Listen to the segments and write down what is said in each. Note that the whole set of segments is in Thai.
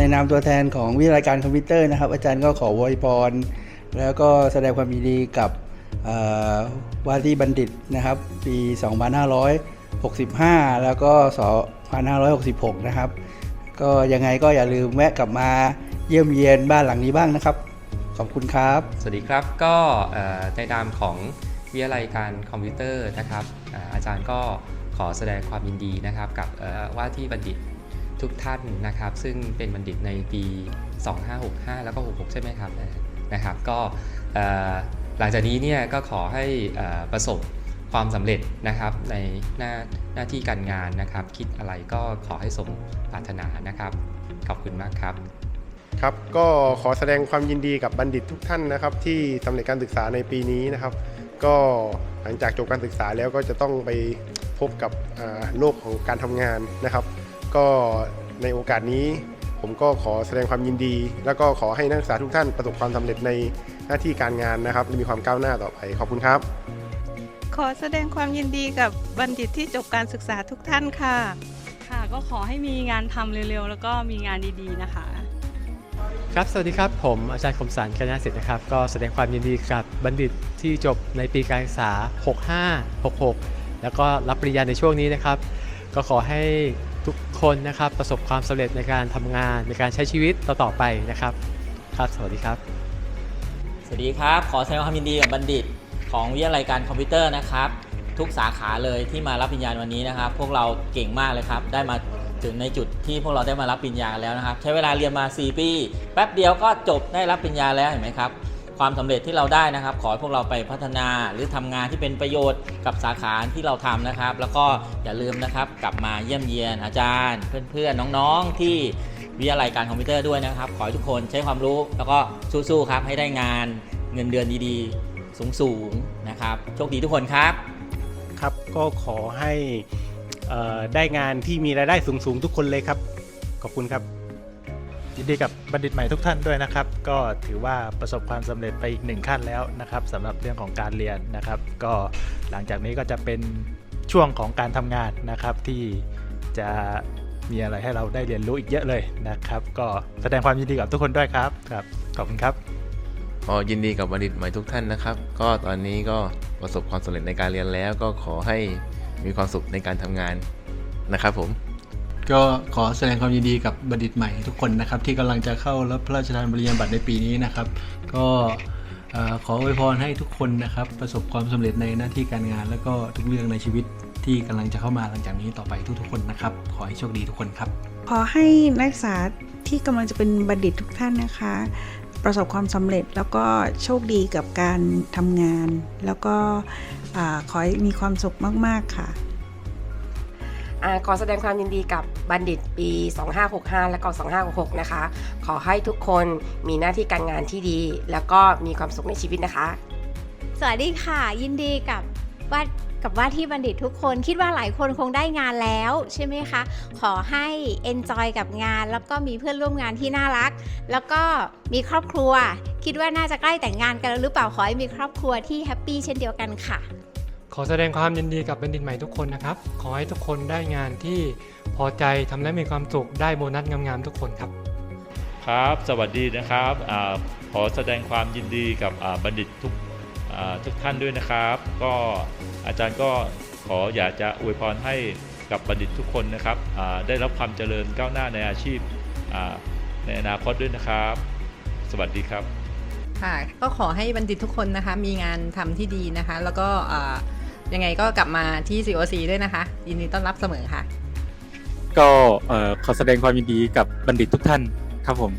ในนามตัวแทนของวิทยาการคอมพิวเตอร์นะครับ อาจารย์ก็ขออวยพร แล้วก็แสดงความยินดีกับว่าที่บัณฑิตนะครับ ปี 2565 แล้วก็ 2566 นะครับ ก็ยังไงก็อย่าลืมแวะกลับมาเยี่ยมเยียนบ้านหลังนี้บ้างนะครับ ขอบคุณครับ สวัสดีครับก็ในนามของวิทยาลัยการคอมพิวเตอร์นะครับอาจารย์ก็ขอแสดงความยินดีนะครับกับว่าที่บัณฑิต ทุกท่านนะครับ ซึ่งเป็นบัณฑิตในปี 2565 แล้วก็ 66 ใช่ไหมครับนะครับ ก็หลังจากนี้เนี่ยก็ขอให้ประสบความสำเร็จนะครับในหน้าหน้าที่การงานนะครับ คิดอะไรก็ขอให้สมปรารถนานะครับ ขอบคุณมากครับครับก็ขอแสดงความยินดีกับบัณฑิตทุกท่านนะครับ ที่สำเร็จการศึกษาในปีนี้นะครับ ก็หลังจากจบการศึกษาแล้วก็จะต้องไปพบกับโลกของการทำงานนะครับ ก็ในโอกาสนี้ผมก็ขอแสดงความยินดี แล้วก็ขอให้นักศึกษาทุกท่านประสบความสำเร็จในหน้าที่การงานนะครับและมีความก้าวหน้าต่อไปขอบคุณครับ ขอแสดงความยินดีกับบัณฑิตที่จบการศึกษาทุกท่านค่ะ ค่ะก็ขอให้มีงานทำเร็วๆ แล้วก็มีงานดีๆนะคะ ครับ สวัสดีครับผมอาจารย์คมสันกัญญาสิทธิ์นะครับ ก็แสดงความยินดีกับบัณฑิตที่จบในปีการศึกษา 65 66 แล้วก็รับปริญญาในช่วงนี้นะครับ ก็ขอให้ทุก คนนะครับประสบความสำเร็จในการทำงานในการใช้ชีวิตต่อๆไปนะครับ ครับ สวัสดีครับ สวัสดีครับ ขอแสดงความยินดีกับบัณฑิต ของวิทยาลัยการคอมพิวเตอร์นะครับ ทุกสาขาเลยที่มารับปริญญาวันนี้นะครับ พวกเราเก่งมากเลยครับ ได้มาถึงในจุดที่พวกเราได้มารับปริญญาแล้วนะครับ ใช้เวลาเรียนมา 4 ปี แป๊บเดียวก็จบได้รับปริญญาแล้วเห็นไหมครับ ความสำเร็จที่เราได้นะครับ ขอให้พวกเราไปพัฒนาหรือทำงานที่เป็นประโยชน์กับสาขาที่เราทำนะครับ แล้วก็อย่าลืมนะครับกลับมาเยี่ยมเยียนอาจารย์ เพื่อนๆน้องๆที่วิทยาลัยการคอมพิวเตอร์ด้วยนะครับ ขอให้ทุกคนใช้ความรู้แล้วก็สู้ๆครับให้ได้งานเงินเดือนดีๆ สูงๆนะครับโชคดีทุกคนครับครับก็ขอให้ได้งานที่มีรายได้สูงๆ ทุกคนเลยครับ ขอบคุณครับ ยินดีกับบัณฑิตใหม่ทุกท่านด้วยนะครับ ก็ถือว่าประสบความสำเร็จไปอีกหนึ่งขั้นแล้วนะครับสำหรับเรื่องของการเรียนนะครับ ก็หลังจากนี้ก็จะเป็นช่วงของการทำงานนะครับ ที่จะมีอะไรให้เราได้เรียนรู้อีกเยอะเลยนะครับ ก็แสดงความยินดีกับทุกคนด้วยครับครับขอบคุณครับก็ยินดีกับบัณฑิตใหม่ทุกท่านนะครับ ก็ตอนนี้ก็ประสบความสำเร็จในการเรียนแล้ว ก็ขอให้มีความสุขในการทำงานนะครับผม ก็ขอแสดงความยินดีกับบัณฑิตใหม่ทุกคนนะครับ ที่กำลังจะเข้ารับพระราชทานปริญญาบัตรในปีนี้นะครับ ก็ขออวยพรให้ทุกคนนะครับ ประสบความสำเร็จในหน้าที่การงาน แล้วก็ทุกเรื่องในชีวิตที่กำลังจะเข้ามาหลังจากนี้ต่อไปทุกๆคนนะครับ ขอให้โชคดีทุกคนครับ ขอให้นักศึกษาที่กำลังจะเป็นบัณฑิตทุกท่านนะคะ ประสบความสำเร็จแล้วก็โชคดีกับการทำงาน แล้วก็อขอให้มีความสุขมากๆค่ะ ขอแสดงความยินดีกับบัณฑิตปี 2565 และก็2566 นะคะ ขอให้ทุกคนมีหน้าที่การงานที่ดี แล้วก็มีความสุขในชีวิตนะคะ สวัสดีค่ะ ยินดีกับว่ากับว่าที่บัณฑิตทุกคนคิดว่าหลายคนคงได้งานแล้วใช่ไหมคะ ขอให้ enjoy กับงาน แล้วก็มีเพื่อนร่วมงานที่น่ารัก แล้วก็มีครอบครัว คิดว่าน่าจะใกล้แต่งงานกันแล้วหรือเปล่าขอให้มีครอบครัวที่แฮปปี้เช่นเดียวกันค่ะ ขอแสดงความยินดีกับบัณฑิตใหม่ทุกคนนะครับ ขอให้ทุกคนได้งานที่พอใจทำและมีความสุขได้โบนัสงามๆทุกคนครับ ครับ สวัสดีนะครับอาขอแสดงความยินดีกับอ่าบัณฑิตทุกอ่าทุกท่านด้วยนะครับ ก็อาจารย์ก็ขออยากจะอวยพรให้กับบัณฑิตทุกคนนะครับอ่าได้รับความเจริญก้าวหน้าในอาชีพอ่าในอนาคตด้วยนะครับ สวัสดีครับค่ะก็ขอให้บัณฑิตทุกคนนะคะมีงานทำที่ดีนะคะ แล้วก็อ่า ยังไงก็กลับมาที่ COC ด้วยนะคะ ยินดีต้อนรับเสมอค่ะ ก็เอ่อขอแสดงความยินดีกับบัณฑิตทุกท่านครับผม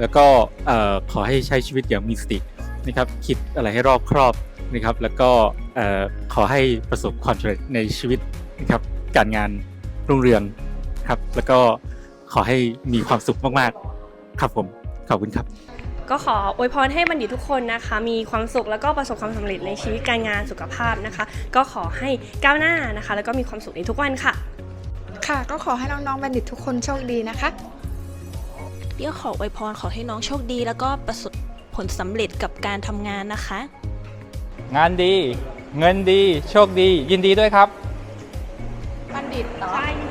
แล้วก็เอ่อขอให้ใช้ชีวิตอย่างมีสตินะครับคิดอะไรให้รอบครอบนะครับ แล้วก็เอ่อขอให้ประสบความสำเร็จในชีวิตนะครับการงานรุ่งเรืองครับ แล้วก็ขอให้มีความสุขมากๆ ครับผมขอบคุณครับ ก็ขออวยพรให้บัณฑิตทุกคนนะคะ มีความสุขแล้วก็ประสบความสำเร็จในชีวิตการงานสุขภาพนะคะ ก็ขอให้ก้าวหน้านะคะ แล้วก็มีความสุขในทุกวันค่ะ ค่ะก็ขอให้น้องๆบัณฑิตทุกคนโชคดีนะคะเดี๋ยวขออวยพรขอให้น้องโชคดี แล้วก็ประสบผลสำเร็จกับการทำงานนะคะ งานดี เงินดี โชคดี ยินดีด้วยครับ บัณฑิตเหรอ